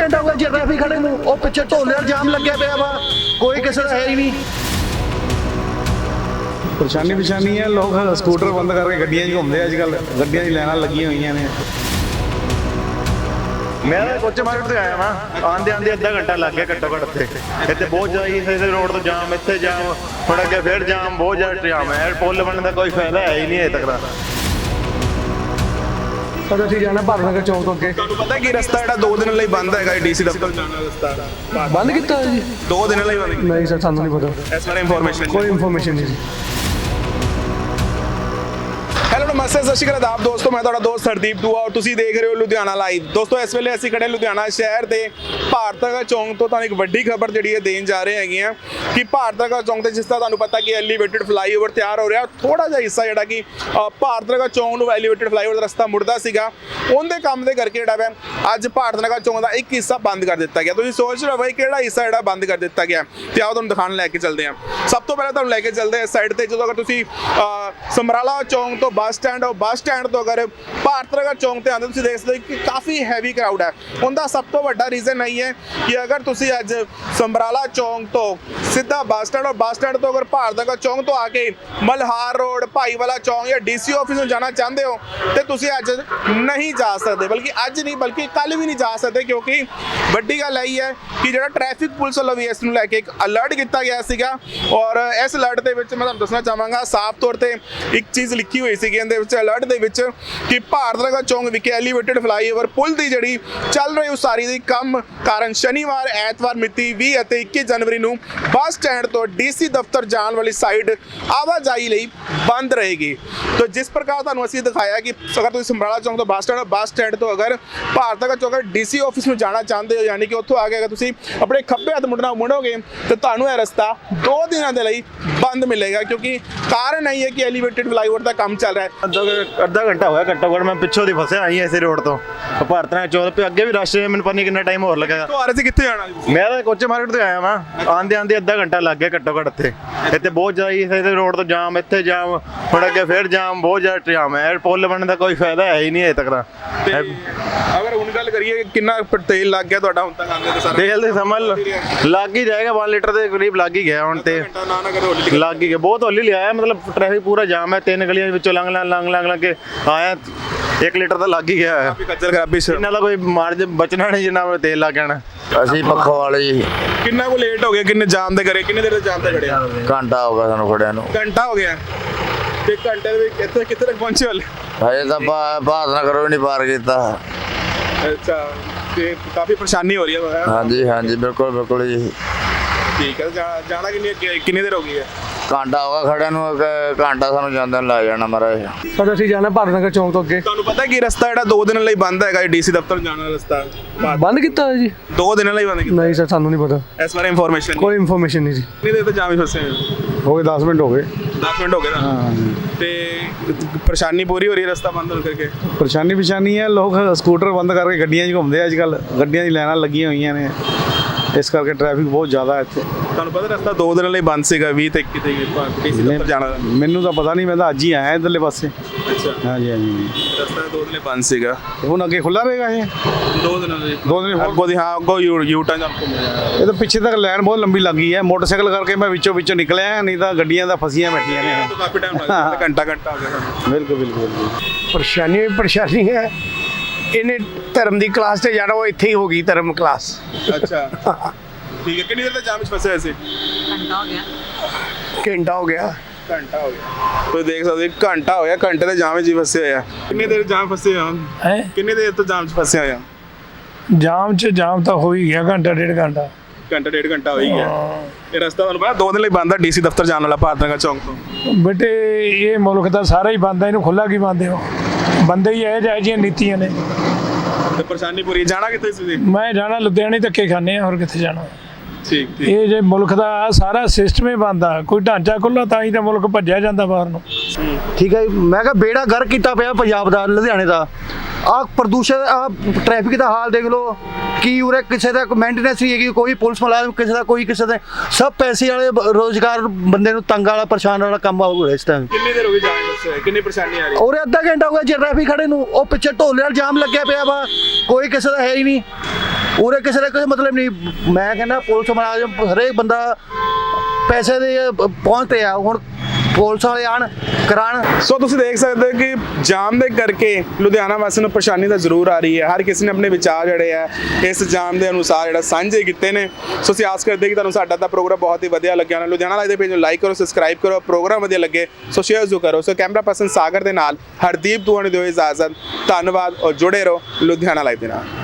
ਘੰਟਾ ਹੋ ਗਿਆ ਜੀ ਟ੍ਰੈਫਿਕ ਖੜੇ ਨੂੰ। ਉਹ ਪਿੱਛੇ ਢੋਲੇ ਦਾ ਜਾਮ ਲੱਗਿਆ ਪਿਆ ਵਾ। ਕੋਈ ਕਿਸੇ ਦਾ ਹੈ ਹੀ ਨਹੀਂ। ਪਰੇਸ਼ਾਨੀ ਪਰੇਸ਼ਾਨੀ ਹੈ। ਲੋਕ ਸਕੂਟਰ ਬੰਦ ਕਰਕੇ ਗੱਡੀਆਂ 'ਚ ਘੁੰਮਦੇ ਅੱਜ ਕੱਲ ਗੱਡੀਆਂ 'ਚ ਲਾਈਨਾਂ ਲੱਗੀਆਂ ਹੋਈਆਂ ਨੇ। ਮੈਂ ਤਾਂ ਕੋਚੇ ਮਾਰਕੀਟ ਤੋਂ ਆਇਆ ਵਾਂ। ਆਂਦੇ ਆਂਦੇ ਅੱਧਾ ਘੰਟਾ ਲੱਗ ਗਿਆ ਘੱਟੋ ਘੱਟ ਇੱਥੇ। ਇੱਥੇ ਬਹੁਤ ਜ਼ਿਆਦਾ ਇਸ ਰੋਡ ਤੋਂ ਜਾਮ ਇੱਥੇ ਜਾਮ ਹੁਣ ਅੱਗੇ ਫਿਰ ਜਾਮ ਬਹੁਤ ਜ਼ਿਆਦਾ ਜਾਮ ਹੈ। ਪੁੱਲ ਬਣਨ ਦਾ ਕੋਈ ਫਾਇਦਾ ਹੈ ਹੀ ਨਹੀਂ ਅਜੇ ਤੱਕ ਦਾ ਸਰ ਅਸੀਂ ਜਾਣਾ ਭਾਰਤਨਗਰ ਚੌਂਕ ਤੋਂ ਅੱਗੇ। ਤੁਹਾਨੂੰ ਪਤਾ ਕਿ ਰਸਤਾ ਜਿਹੜਾ 2 ਦਿਨ ਲਈ ਬੰਦ ਹੈਗਾ ਡੀਸੀ ਦਫ਼ਤਰ? ਜਾਣਾ ਰਸਤਾ ਬੰਦ ਕੀਤਾ ਹੋਇਆ ਜੀ? 2 ਦਿਨ ਲਈ ਬੰਦ ਨਹੀਂ ਸਰ ਸਾਨੂੰ ਨਹੀਂ ਪਤਾ। ਇਸ ਬਾਰੇ ਇਨਫੋਰਮੇਸ਼ਨ ਕੋਈ ਇਨਫੋਰਮੇਸ਼ਨ ਨਹੀਂ ਜੀ। ਨਮਸਤੇ ਸਤਿ ਸ਼੍ਰੀ ਅਕਾਲ ਆਪ ਦੋਸਤੋ ਮੈਂ ਤੁਹਾਡਾ ਦੋਸਤ ਹਰਦੀਪ ਦੂਆ ਔਰ ਤੁਸੀਂ ਦੇਖ ਰਹੇ ਹੋ ਲੁਧਿਆਣਾ ਲਾਈਵ ਦੋਸਤੋ ਇਸ ਵੇਲੇ ਅਸੀਂ ਖੜੇ ਲੁਧਿਆਣਾ ਸ਼ਹਿਰ ਦੇ ਭਾਰਤਗਾ ਚੌਂਕ ਤੋਂ ਤੁਹਾਨੂੰ ਇੱਕ ਵੱਡੀ ਖਬਰ ਜਿਹੜੀ ਹੈ ਦੇਣ ਜਾ ਰਹੇ ਹੈਗੇ ਆ ਕਿ ਭਾਰਤਗਾ ਚੌਂਕ ਤੇ ਜਿਸ ਤਰ੍ਹਾਂ ਤੁਹਾਨੂੰ ਪਤਾ ਕਿ ਐਲੀਵੇਟਡ ਫਲਾਈਓਵਰ ਤਿਆਰ ਹੋ ਰਿਹਾ ਥੋੜਾ ਜਿਹਾ ਹਿੱਸਾ ਜਿਹੜਾ ਕਿ ਅ, ਭਾਰਤਨਗਰ ਚੌਂਕ ਨੂੰ ਐਲੀਵੇਟਡ ਫਲਾਈਓਵਰ ਦਾ ਰਸਤਾ ਮੁੜਦਾ ਸੀਗਾ। ਉਹਦੇ ਕੰਮ ਦੇ ਕਰਕੇ ਜਿਹੜਾ ਵਾ ਅੱਜ ਭਾਰਤਨਗਰ ਚੌਂਕ ਦਾ ਇੱਕ ਹਿੱਸਾ ਬੰਦ ਕਰ ਦਿੱਤਾ ਗਿਆ। ਤੁਸੀਂ ਸੋਚ ਰਹੇ ਹੋ ਬਈ ਕਿਹੜਾ ਹਿੱਸਾ ਜਿਹੜਾ ਬੰਦ ਕਰ ਦਿੱਤਾ ਗਿਆ? ਤੇ ਆਓ ਤੁਹਾਨੂੰ ਦਿਖਾਣ ਲੈ ਕੇ ਚੱਲਦੇ ਹਾਂ। ਸਭ ਤੋਂ ਪਹਿਲਾਂ ਤੁਹਾਨੂੰ ਲੈ ਕੇ ਚੱਲਦੇ ਹਾਂ ਸਾਈਡ ਤੇ ਜਦੋਂ ਅਗਰ ਤੁਸੀਂ ਸਮਰਾਲਾ ਚੌਂਕ ਤੋਂ ਬੱਸ ਸਟੈਂਡ ਔਰ ਬੱਸ ਸਟੈਂਡ ਤੋਂ ਅਗਰ ਭਾਰਤਨਗਰ ਚੌਂਕ ਤੇ ਆਉਂਦੇ ਤੁਸੀਂ ਦੇਖ ਸਕਦੇ ਹੋ ਕਿ ਕਾਫੀ ਹੈਵੀ ਕਰਾਊਡ ਹੈ। ਉਹਦਾ ਸਭ ਤੋਂ ਵੱਡਾ ਰੀਜ਼ਨ ਨਹੀਂ ਹੈ ਕਿ ਅਗਰ ਤੁਸੀਂ ਅੱਜ ਸੰਬਰਾਲਾ ਚੌਂਕ ਤੋਂ ਸਿੱਧਾ ਬੱਸ ਸਟੈਂਡ ਔਰ ਬੱਸ ਸਟੈਂਡ ਤੋਂ ਅਗਰ ਭਾਰਤ ਭਾਰਤਨਗਰ ਚੌਂਕ ਤੋਂ ਆ ਕੇ ਮਲਹਾਰ ਰੋਡ, ਭਾਈਵਾਲਾ ਚੌਂਕ ਜਾਂ ਡੀਸੀ ਆਫਿਸ ਨੂੰ ਜਾਣਾ ਚਾਹੁੰਦੇ ਹੋ, ਤੇ ਤੁਸੀਂ ਅੱਜ ਨਹੀਂ ਜਾ ਸਕਦੇ। ਬਲਕਿ ਅੱਜ ਨਹੀਂ, ਬਲਕਿ ਕੱਲ ਵੀ ਨਹੀਂ ਜਾ ਸਕਦੇ, ਕਿਉਂਕਿ ਵੱਡੀ ਗੱਲ ਇਹ ਹੈ ਕਿ ਜਿਹੜਾ ਟ੍ਰੈਫਿਕ ਪੁਲਿਸ ਵੱਲੋਂ ਵੀ ਇਸ ਨੂੰ ਲੈ ਕੇ ਇੱਕ ਅਲਰਟ ਕੀਤਾ ਗਿਆ ਸੀਗਾ। ਔਰ ਇਸ ਅਲਰਟ ਦੇ ਵਿੱਚ ਮੈਂ ਤੁਹਾਨੂੰ ਦੱਸਣਾ ਚਾਹਾਂਗਾ, ਸਾਫ਼ ਤੌਰ ਤੇ ਇੱਕ ਚੀਜ਼ ਲਿਖੀ ਹੋਈ ਸੀਗੀ, ਇਹਦੇ ਵਿੱਚ ਅਲਰਟ ਦੇ ਵਿੱਚ ਕਿ ਭਾਰਤਨਗਰ ਚੌਂਕ ਵਿਖੇ ਐਲੀਵੇਟਡ ਫਲਾਈਓਵਰ ਪੁਲ ਦੀ ਜਿਹੜੀ ਚੱਲ ਰਹੀ ਉਸਾਰੀ ਦੀ ਕੰਮ ਕਾਰਨ ਸ਼ਨੀਵਾਰ, ਐਤਵਾਰ, ਮਿਤੀ 20 ਅਤੇ 21 ਜਨਵਰੀ ਨੂੰ ਬੱਸ ਸਟੈਂਡ ਤੋਂ ਡੀਸੀ ਦਫ਼ਤਰ ਜਾਣ ਵਾਲੀ ਸਾਈਡ ਆਵਾਜਾਈ ਲਈ ਬੰਦ ਰਹੇਗੀ। ਤਾਂ ਜਿਸ ਪ੍ਰਕਾਰ ਤੁਹਾਨੂੰ ਅਸੀਂ ਦਿਖਾਇਆ ਕਿ ਅਗਰ ਤੁਸੀਂ ਸਮਰਾਲਾ ਚੌਂਕ ਤੋਂ ਬੱਸ ਸਟੈਂਡ ਬੱਸ ਸਟੈਂਡ ਤੋਂ ਅਗਰ ਭਾਰਤਨਗਰ ਚੌਂਕ ਡੀਸੀ ਆਫਿਸ ਨੂੰ ਜਾਣਾ ਚਾਹੁੰਦੇ ਹੋ, ਯਾਨੀ ਕਿ ਉੱਥੋਂ ਆ ਕੇ ਅਗਰ ਤੁਸੀਂ ਆਪਣੇ ਖੱਬੇ ਹੱਥ ਮੁੜਨਾ ਮੁੜੋਗੇ, ਤੇ ਤੁਹਾਨੂੰ ਇਹ ਰਸਤਾ 2 ਦਿਨਾਂ ਦੇ ਲਈ ਬੰਦ ਮਿਲੇਗਾ ਕਿਉਂਕਿ ਕਾਰਨ ਇਹ ਹੈ ਕਿ ਐਲੀਵੇਟਡ ਫਲਾਈਓਵਰ ਦਾ ਕੰਮ ਚੱਲ ਰਿਹਾ ਹੈ। ਅੱਧਾ ਕੁ- ਅੱਧਾ ਘੰਟਾ ਹੋਇਆ ਘੱਟੋ ਘੱਟ ਮੈਂ ਪਿੱਛੋਂ ਦੀ ਫਸਿਆ ਆਈ ਇਸੇ ਰੋਡ ਤੋਂ। ਭਾਰਤਨਾ ਚੌਕ ਤੇ ਅੱਗੇ ਵੀ ਰਸ਼ ਹੈ ਮੈਨੂੰ ਪਤਾ ਨਹੀਂ ਕਿੰਨਾ ਟਾਈਮ ਹੋਰ ਲੱਗੇਗਾ ਤੋਂ ਆ ਰਹੇ ਸੀ ਕਿੱਥੇ ਜਾਣਾ? ਜੀ? ਮੈਂ ਤਾਂ ਕੋਚੇ ਮਾਰਕੀਟ ਤੋਂ ਆਇਆ ਵਾਂ। ਆਂਦੇ ਆਂਦੇ ਅੱਧਾ ਘੰਟਾ ਲੱਗ ਗਿਆ ਘੱਟੋ ਘੱਟ ਇੱਥੇ। ਇੱਥੇ ਬਹੁਤ ਜ਼ਿਆਦਾ ਇਸ ਰੋਡ ਤੋਂ ਜਾਮ ਇੱਥੇ ਜਾਮ ਹੁਣ ਅੱਗੇ ਫਿਰ ਜਾਮ ਬਹੁਤ ਜ਼ਿਆਦਾ ਜਾਮ ਹੈ। ਇਹ ਪੁੱਲ ਬਣਨ ਦਾ ਕੋਈ ਫਾਇਦਾ ਹੈ ਹੀ ਨਹੀਂ ਅਜੇ ਤੱਕ ਦਾ। ਤੇ ਅਗਰ ਹੁਣ ਗੱਲ ਕਰੀਏ ਕਿੰਨਾ ਪ- ਤੇਲ ਲੱਗ ਗਿਆ ਤੁਹਾਡਾ ਹੁਣ ਤੱਕ ਆਉਂਦੇ ਤੇ ਸਾਰਾ? ਤੇਲ ਦੇ ਸਮਝ ਲਓ, ਲੱਗ ਹੀ ਜਾਏਗਾ 1 ਲੀਟਰ ਦੇ ਕਰੀਬ ਲੱਗ ਹੀ ਗਿਆ ਹੁਣ ਤੇ। ਘੰਟਾ ਨਾ ਨਾ ਕਰੋ ਹੌਲੀ ਲੱਗ ਹੀ ਗਿਆ। ਬਹੁਤ ਹੌਲੀ ਲਿਆਇਆ ਮਤਲਬ ਟ੍ਰੈਫਿਕ ਪੂਰਾ ਜਾਮ ਹੈ। ਤਿੰਨ ਗਲੀਆਂ ਵਿੱਚੋਂ ਲੰਘ ਲੰਘ ਲੰਘ ਲੰਘ ਲੰਘ ਕੇ ਆਇਆ 1 ਲੀਟਰ ਤਾਂ ਲੱਗ ਹੀ ਗਿਆ ਹੈ ਖੱਜਲ ਖਰਾਬੀ ਸਿਰ ਇਹਨਾਂ ਦਾ ਕੋਈ ਮਾਰਜਨ ਬਚਣਾ ਨਹੀਂ ਜਿੰਨਾ ਉਹ ਤੇਲ ਲੱਗ ਜਾਣਾ। ਅਸੀਂ ਪੱਖੋ ਵਾਲੇ ਜੀ। ਕਿੰਨਾ ਕੋ ਲੇਟ ਹੋ ਗਿਆ ਕਿੰਨੇ ਜਾਮ ਦੇ ਕਰੇ ਕਿੰਨੇ ਦੇਰ ਦੇ ਜਾਮ ਤੇ ਖੜਿਆ ਘੰਟਾ ਹੋ ਗਿਆ ਸਾਨੂੰ ਖੜਿਆ ਨੂੰ। ਘੰਟਾ ਹੋ ਗਿਆ। ਤੇ ਘੰਟੇ ਦੇ ਵਿੱਚ ਇੱਥੇ ਕਿੱਥੇ ਤੱਕ ਪਹੁੰਚੇ ਹਲ ਹਜੇ ਤਾਂ ਬਾਤ ਨਾ ਕਰੋ ਨਹੀਂ ਪਾਰ ਕੀਤਾ। ਅੱਛਾ ਤੇ ਕਾਫੀ ਪਰੇਸ਼ਾਨੀ ਹੋ ਰਹੀ ਹੈ। ਹਾਂਜੀ ਹਾਂਜੀ ਬਿਲਕੁਲ ਬਿਲਕੁਲ ਜੀ। ਠੀਕ ਹੈ ਜਾਣਾ ਕਿੰਨੀ ਕਿੰਨੀ ਦੇਰ ਹੋ ਗਈ ਹੈ? ਘੰਟਾ ਹੋ ਗਿਆ ਖੜਿਆ ਨੂੰ ਇੱਕ ਘੰਟਾ ਸਾਨੂੰ ਜਾਂਦੇ ਨੂੰ ਲੱਗ ਜਾਣਾ ਮਹਾਰਾਜ। ਸਰ ਅਸੀਂ ਜਾਣਾ ਭਾਰਤਨਗਰ ਚੌਂਕ ਤੋਂ ਅੱਗੇ। ਤੁਹਾਨੂੰ ਪਤਾ ਕਿ ਰਸਤਾ ਜਿਹੜਾ 2 ਦਿਨ ਲਈ ਬੰਦ ਹੈਗਾ ਡੀਸੀ ਦਫ਼ਤਰ ਜਾਣ ਦਾ ਰਸਤਾ। ਬੰਦ ਕੀਤਾ ਹੋਇਆ ਜੀ? 2 ਦਿਨ ਲਈ ਬੰਦ ਕੀਤਾ। ਨਹੀਂ ਸਰ ਸਾਨੂੰ ਨਹੀਂ ਪਤਾ। ਇਸ ਬਾਰੇ ਇਨਫੋਰਮੇਸ਼ਨ ਕੋਈ ਇਨਫੋਰਮੇਸ਼ਨ ਨਹੀਂ ਜੀ। ਕਿੰਨੀ ਦੇਰ ਤੋਂ ਜਾਮ ਹੀ ਫਸੇ ਹੋ ਹੋ ਗਏ 10 ਮਿੰਟ ਹੋ ਗਏ। 10 ਮਿੰਟ ਹੋ ਗਏ ਨਾ ਤੇ ਪਰੇਸ਼ਾਨੀ ਪੂਰੀ ਹੋ ਰਹੀ ਹੈ ਰਸਤਾ ਬੰਦ ਹੋਣ ਕਰਕੇ? ਪਰੇਸ਼ਾਨੀ ਪਰੇਸ਼ਾਨੀ ਹੈ ਲੋਕ ਸਕੂਟਰ ਬੰਦ ਕਰਕੇ ਗੱਡੀਆਂ 'ਚ ਘੁੰਮਦੇ ਅੱਜ ਕੱਲ ਗੱਡੀਆਂ 'ਚ ਲਾਈਨਾਂ ਲੱਗੀਆਂ ਹੋਈਆਂ ਨੇ। ਇਸ ਕਰਕੇ ਟ੍ਰੈਫਿਕ ਬਹੁਤ ਜ਼ਿਆਦਾ ਹੈ ਇੱਥੇ। ਤੁਹਾਨੂੰ ਪਤਾ ਰਸਤਾ 2 ਦਿਨ ਲਈ ਬੰਦ ਸੀਗਾ 20 ਤੇ 21 ਤੇ ਡੀਸੀ ਦਫ਼ਤਰ ਜਾਣਾ। ਮੈਨੂੰ ਤਾਂ ਪਤਾ ਨਹੀਂ ਮੈਂ ਤਾਂ ਅੱਜ ਹੀ ਆਇਆ ਇਧਰਲੇ ਪਾਸੇ। ਅੱਛਾ। ਹਾਂਜੀ ਹਾਂਜੀ। ਰਸਤਾ ਦੋ ਦਿਨ ਲਈ ਬੰਦ ਸੀਗਾ। ਤੇ ਹੁਣ ਅੱਗੇ ਖੁੱਲਾ ਰਹੇਗਾ ਇਹ? ਦੋ ਦਿਨਾਂ ਦੇ ਦੋ ਦਿਨ ਹੋਰ ਅੱਗੋਂ ਦੀ ਹਾਂ ਅੱਗੋਂ ਯੂ ਟਰਨ ਜਾਮ ਘੁੰਮ ਜਾਣਾ ਇਹ ਤਾਂ ਪਿੱਛੇ ਤੱਕ ਲਾਈਨ ਬਹੁਤ ਲੰਬੀ ਲੱਗੀ ਹੈ। ਮੋਟਰਸਾਈਕਲ ਕਰਕੇ ਮੈਂ ਵਿੱਚੋਂ ਵਿੱਚੋਂ ਨਿਕਲਿਆ ਨਹੀਂ ਤਾਂ ਗੱਡੀਆਂ ਤਾਂ ਫਸੀਆਂ ਬੈਠੀਆਂ ਨੇ। ਕਾਫੀ ਟਾਈਮ ਲੱਗ ਗਿਆ ਘੰਟਾ ਘੰਟਾ ਹੋ ਗਿਆ ਬਿਲਕੁਲ ਬਿਲਕੁਲ ਪਰੇਸ਼ਾਨੀ ਵੀ ਪਰੇਸ਼ਾਨੀ ਹੈ। ਇਹਨੇ ਧਰਮ ਦੀ ਕਲਾਸ ਤੇ ਜਾਣਾ ਉਹ ਇੱਥੇ ਹੀ ਹੋ ਗਈ ਧਰਮ ਕਲਾਸ ਅੱਛਾ। ਠੀਕ ਹੈ ਕਿੰਨੀ ਦੇਰ ਤੱਕ ਜਾਮ ਵਿੱਚ ਫਸੇ ਹੋਏ ਸੀ? ਘੰਟਾ ਹੋ ਗਿਆ। ਘੰਟਾ ਹੋ ਗਿਆ। ਤੁਸੀਂ ਦੇਖ ਸਕਦੇ ਹੋ, ਘੰਟਾ ਹੋ ਗਿਆ ਘੰਟੇ ਦੇ ਜਾਮ ਵਿੱਚ ਹੀ ਫਸੇ ਹੋਏ ਆ। ਕਿੰਨੀ ਦੇਰ ਜਾਮ ਫਸੇ ਹੋ ਹੈ? ਕਿੰਨੀ ਦੇਰ ਤੋਂ ਜਾਮ 'ਚ ਫਸੇ ਹੋਏ ਆ ਜਾਮ ਚ ਜਾਮ ਤਾਂ ਹੋ ਹੀ ਗਿਆ ਘੰਟਾ ਡੇਢ ਘੰਟਾ। ਘੰਟਾ ਡੇਢ ਘੰਟਾ ਹੋ ਹੀ ਗਿਆ। ਇਹ ਰਸਤਾ ਤੁਹਾਨੂੰ ਪਤਾ ਦੋ ਦਿਨ ਲਈ ਬੰਦ ਆ ਡੀਸੀ ਦਫ਼ਤਰ ਜਾਣ ਵਾਲਾ ਭਾਰਤ ਨਗਰ ਚੌਂਕ ਤੋਂ। ਬੇਟੇ ਇਹ ਮੁਲਕ ਦਾ ਸਾਰਾ ਹੀ ਬੰਦ ਹੈ ਇਹਨੂੰ ਖੁੱਲਾ ਕੀ ਬੰਦੇ ਹੋ? ਬੰਦੇ ਹੀ ਇਹ ਜਿਹੇ ਜਿਹੀਆਂ ਨੀਤੀਆਂ ਨੇ। ਤੇ ਪਰੇਸ਼ਾਨੀ ਪੂਰੀ ਜਾਣਾ ਕਿੱਥੇ ਤੁਸੀਂ? ਮੈਂ ਜਾਣਾ ਲੁਧਿਆਣੇ ਧੱਕੇ ਖਾਣੇ ਆ ਹੋਰ ਕਿੱਥੇ ਜਾਣਾ। ਠੀਕ ਠੀਕ। ਇਹ ਜੇ ਮੁਲਕ ਦਾ ਸਾਰਾ ਸਿਸਟਮ ਹੀ ਬੰਦ ਆ ਕੋਈ ਢਾਂਚਾ ਖੁੱਲਾ ਤਾਂ ਹੀ ਤਾਂ ਮੁਲਕ ਭੱਜਿਆ ਜਾਂਦਾ ਬਾਹਰ ਨੂੰ। ਠੀਕ ਹੈ। ਮੈਂ ਕਿਹਾ ਬੇੜਾ ਗਰ ਕੀਤਾ ਪਿਆ ਪੰਜਾਬ ਦਾ ਲੁਧਿਆਣੇ ਦਾ। ਆ ਪ੍ਰਦੂਸ਼ਣ ਆ ਟ੍ਰੈਫਿਕ ਦਾ ਹਾਲ ਦੇਖ ਲਓ। ਕੀ ਉਰੇ ਕਿਸੇ ਦਾ ਮੇਨਟੇਨੈਂਸ ਨਹੀਂ ਹੈਗੀ ਕੋਈ ਪੁਲਿਸ ਮੁਲਾਜ਼ਮ ਕਿਸੇ ਦਾ ਕੋਈ ਕਿਸੇ ਦਾ ਸਭ ਪੈਸੇ ਵਾਲੇ ਰੋਜ਼ਗਾਰ ਬੰਦੇ ਨੂੰ ਤੰਗ ਵਾਲਾ ਪਰੇਸ਼ਾਨ ਵਾਲਾ ਕੰਮ ਹੋ ਰਿਹਾ ਇਸ ਟਾਈਮ ਕਿੰਨੀ ਦੇਰ ਹੋ ਗਈ ਫਸੇ ਹੋਏ? ਕਿੰਨੀ ਪਰੇਸ਼ਾਨੀ ਆ ਰਹੀ ਉਰੇ ਅੱਧਾ ਘੰਟਾ ਹੋ ਗਿਆ ਜੀ ਟ੍ਰੈਫਿਕ ਖੜੇ ਨੂੰ ਉਹ ਪਿੱਛੇ ਢੋਲੇ ਵਾਲਾ ਜਾਮ ਲੱਗਿਆ ਪਿਆ ਵਾ ਕੋਈ ਕਿਸੇ ਦਾ ਹੈ ਹੀ ਨਹੀਂ। ਉਰੇ ਕਿਸੇ ਦਾ ਕੋਈ ਮਤਲਬ ਨਹੀਂ। ਮੈਂ ਕਹਿੰਦਾ ਪੁਲਿਸ ਮੁਲਾਜ਼ਮ, ਹਰੇਕ ਬੰਦਾ ਪੈਸੇ ਦੇ ਪਹੁੰਚ ਤੇ ਆ। ਹੁਣ ਪੁਲਿਸ ਵਾਲੇ ਆਣ, ਕਰਾਣ। ਸੋ ਤੁਸੀਂ ਦੇਖ ਸਕਦੇ ਹੋ ਕਿ ਜਾਮ ਦੇ ਕਰਕੇ ਲੁਧਿਆਣਾ ਵਾਸੀਆਂ ਨੂੰ ਪਰੇਸ਼ਾਨੀ ਤਾਂ ਜ਼ਰੂਰ ਆ ਰਹੀ ਹੈ। ਹਰ ਕਿਸੇ ਨੇ ਆਪਣੇ ਵਿਚਾਰ ਜਿਹੜੇ ਆ, ਇਸ ਜਾਮ ਦੇ ਅਨੁਸਾਰ ਜਿਹੜਾ ਸਾਂਝੇ ਕੀਤੇ ਨੇ। ਸੋ ਅਸੀਂ ਆਸ ਕਰਦੇ ਕਿ ਤੁਹਾਨੂੰ ਸਾਡਾ ਤਾਂ ਪ੍ਰੋਗਰਾਮ ਬਹੁਤ ਹੀ ਵਧੀਆ ਲੱਗਿਆ ਨਾ ਲੁਧਿਆਣਾ ਲਾਈਵ ਦੇ ਪੇਜ ਨੂੰ ਲਾਈਕ ਕਰੋ ਸਬਸਕ੍ਰਾਈਬ ਕਰੋ, ਪ੍ਰੋਗਰਾਮ ਵਧੀਆ ਲੱਗੇ, ਸੋ ਸ਼ੇਅਰ ਜ਼ਰੂਰ ਕਰੋ। ਸੋ ਕੈਮਰਾ ਪਰਸਨ ਸਾਗਰ ਦੇ ਨਾਲ ਹਰਦੀਪ ਤੁਹਾਨੂੰ ਦਿਓ ਇਜਾਜ਼ਤ। ਧੰਨਵਾਦ ਔਰ ਜੁੜੇ ਰਹੋ ਲੁਧਿਆਣਾ ਲਾਈਵ ਦੇ ਨਾਲ।